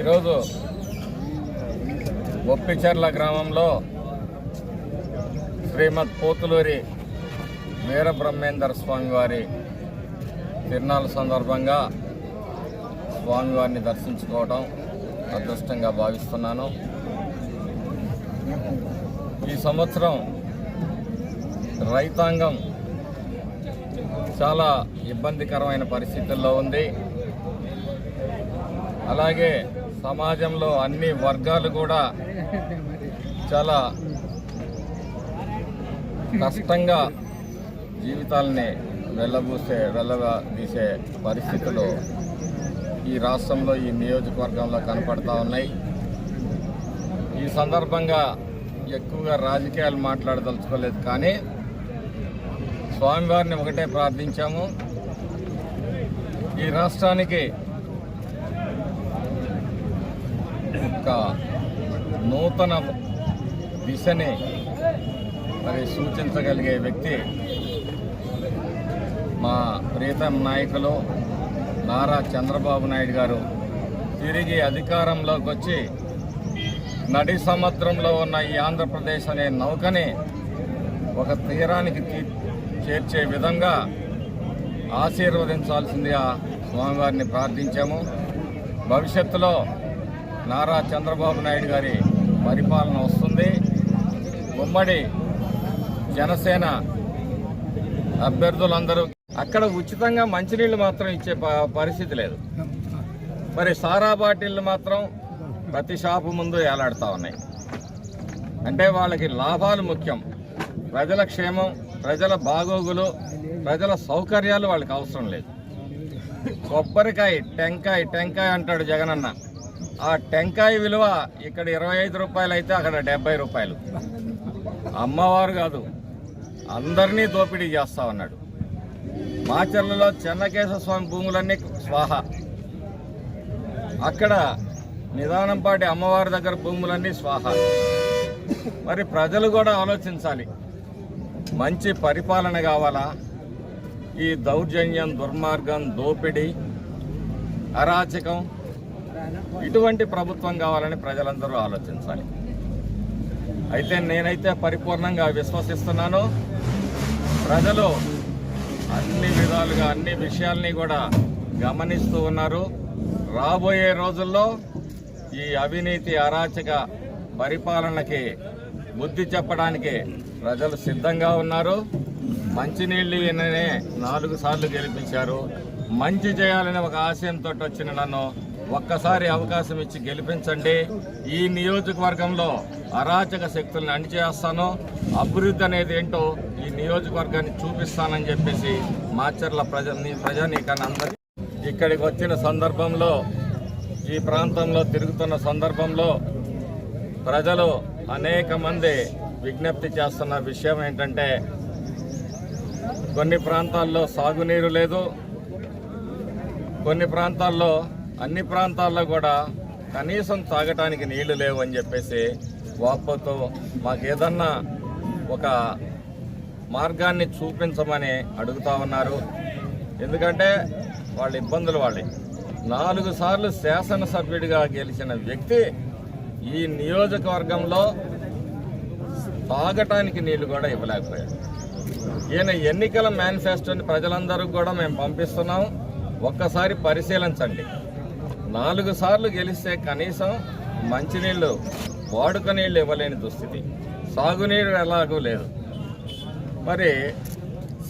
ఈరోజు ఒప్పిచెర్ల గ్రామంలో శ్రీమద్ పోతులూరి వీరబ్రహ్మేందర్ స్వామి వారి తిరునాళ్ళ సందర్భంగా స్వామివారిని దర్శించుకోవడం అదృష్టంగా భావిస్తున్నాను. ఈ సంవత్సరం రైతాంగం చాలా ఇబ్బందికరమైన పరిస్థితుల్లో ఉంది. అలాగే సమాజంలో అన్ని వర్గాలు కూడా చాలా కష్టంగా జీవితాలని వెళ్ళబూసే వెళ్ళదీసే పరిస్థితులు ఈ రాష్ట్రంలో ఈ నియోజకవర్గంలో కనపడతా ఉన్నాయి. ఈ సందర్భంగా ఎక్కువగా రాజకీయాలు మాట్లాడదలుచుకోలేదు కానీ స్వామివారిని ఒకటే ప్రార్థించాము. ఈ రాష్ట్రానికి ఒక నూతన దిశని మరి సూచించగలిగే వ్యక్తి మా ప్రీతం నాయకులు నారా చంద్రబాబు నాయుడు గారు. తిరిగి అధికారంలోకి వచ్చి నడి సముద్రంలో ఉన్న ఈ ఆంధ్రప్రదేశ్ అనే నౌకని ఒక తీరానికి చేర్చే విధంగా ఆశీర్వదించాల్సిందిగా స్వామివారిని ప్రార్థించాము. భవిష్యత్తులో నారా చంద్రబాబు నాయుడు గారి పరిపాలన వస్తుంది. ఉమ్మడి జనసేన అభ్యర్థులందరూ అక్కడ ఉచితంగా మంచినీళ్ళు మాత్రం ఇచ్చే ప- పరిస్థితి లేదు. మరి సారా బాటిళ్ళు మాత్రం ప్రతి షాపు ముందు ఏలాడుతూ ఉన్నాయి. అంటే వాళ్ళకి లాభాలు ముఖ్యం. ప్రజల క్షేమం ప్రజల బాగోగులు ప్రజల సౌకర్యాలు వాళ్ళకి అవసరం లేదు. కొబ్బరికాయ టెంకాయ టెంకాయ అంటాడు జగనన్న. ఆ టెంకాయ విలువ ఇక్కడ ఇరవై ఐదు రూపాయలు అయితే అక్కడ డెబ్బై రూపాయలు. అమ్మవారు కాదు అందరినీ దోపిడీ చేస్తా ఉన్నాడు. మాచర్లలో చెన్నకేశవ స్వామి భూములన్నీ స్వాహ. అక్కడ నిదానంపాటి అమ్మవారి దగ్గర భూములన్నీ స్వాహ. మరి ప్రజలు కూడా ఆలోచించాలి మంచి పరిపాలన కావాలా? ఈ దౌర్జన్యం దుర్మార్గం దోపిడీ అరాచకం ఇటువంటి ప్రభుత్వం కావాలని ప్రజలందరూ ఆలోచించాలి. అయితే నేనైతే పరిపూర్ణంగా విశ్వసిస్తున్నాను. ప్రజలు అన్ని విధాలుగా అన్ని విషయాల్ని కూడా గమనిస్తూ ఉన్నారు. రాబోయే రోజుల్లో ఈ అవినీతి అరాచక పరిపాలనకి బుద్ధి చెప్పడానికి ప్రజలు సిద్ధంగా ఉన్నారు. మంచినీళ్ళు ఈయననే నాలుగు సార్లు గెలిపించారు. మంచి చేయాలనే ఒక ఆశయంతో వచ్చిన నన్ను ఒక్కసారి అవకాశం ఇచ్చి గెలిపించండి. ఈ నియోజకవర్గంలో అరాచక శక్తుల్ని అణిచేస్తాను. అభివృద్ధి అనేది ఏంటో ఈ నియోజకవర్గాన్ని చూపిస్తానని చెప్పేసి మాచర్ల ప్రజ ప్రజానీకాన్ని అందరి ఇక్కడికి వచ్చిన సందర్భంలో ఈ ప్రాంతంలో తిరుగుతున్న సందర్భంలో ప్రజలు అనేక మంది విజ్ఞప్తి చేస్తున్న విషయం ఏంటంటే కొన్ని ప్రాంతాల్లో సాగునీరు లేదు. కొన్ని ప్రాంతాల్లో అన్ని ప్రాంతాల్లో కూడా కనీసం తాగటానికి నీళ్ళు లేవు అని చెప్పేసి వాపోతో మాకు ఏదన్నా ఒక మార్గాన్ని చూపించమని అడుగుతా ఉన్నారు. ఎందుకంటే వాళ్ళ ఇబ్బందులు వాళ్ళే నాలుగు సార్లు శాసనసభ్యుడిగా గెలిచిన వ్యక్తి ఈ నియోజకవర్గంలో తాగటానికి నీళ్ళు కూడా ఇవ్వలేకపోయాడు. ఈయన ఎన్నికల మేనిఫెస్టోని ప్రజలందరూ కూడా మేము పంపిస్తున్నాం. ఒక్కసారి పరిశీలించండి. నాలుగు సార్లు గెలిస్తే కనీసం మంచినీళ్ళు వాడుక నీళ్ళు ఇవ్వలేని దుస్థితి. సాగునీరు ఎలాగూ లేదు. మరి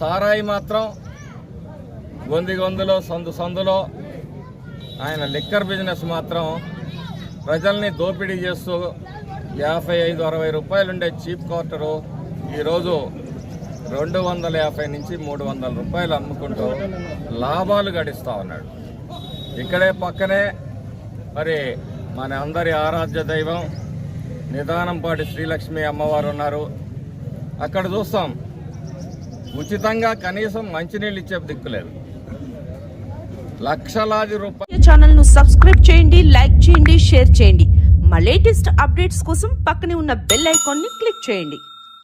సారాయి మాత్రం గొంది గొందులో సందు సందులో ఆయన లిక్కర్ బిజినెస్ మాత్రం ప్రజల్ని దోపిడీ చేస్తూ యాభై ఐదు అరవై రూపాయలుండే చీప్ క్వార్టరు ఈరోజు రెండు వందల యాభై నుంచి మూడు వందల రూపాయలు అమ్ముకుంటూ లాభాలు గడిస్తూ ఉన్నాడు. ఇక్కడే పక్కనే మరి మన అందరి ఆరాధ్య దైవం నిదానంపాటి శ్రీలక్ష్మి అమ్మవారు ఉన్నారు. అక్కడ చూస్తాం. ఉచితంగా కనీసం మంచినీళ్ళు ఇచ్చే దిక్కులేదు లక్షలాది రూపాయలు ఛానల్ను సబ్స్క్రైబ్ చేయండి లైక్ చేయండి షేర్ చేయండి. మా లేటెస్ట్ అప్డేట్స్ కోసం పక్కనే ఉన్న బెల్ ఐకాన్ని క్లిక్ చేయండి.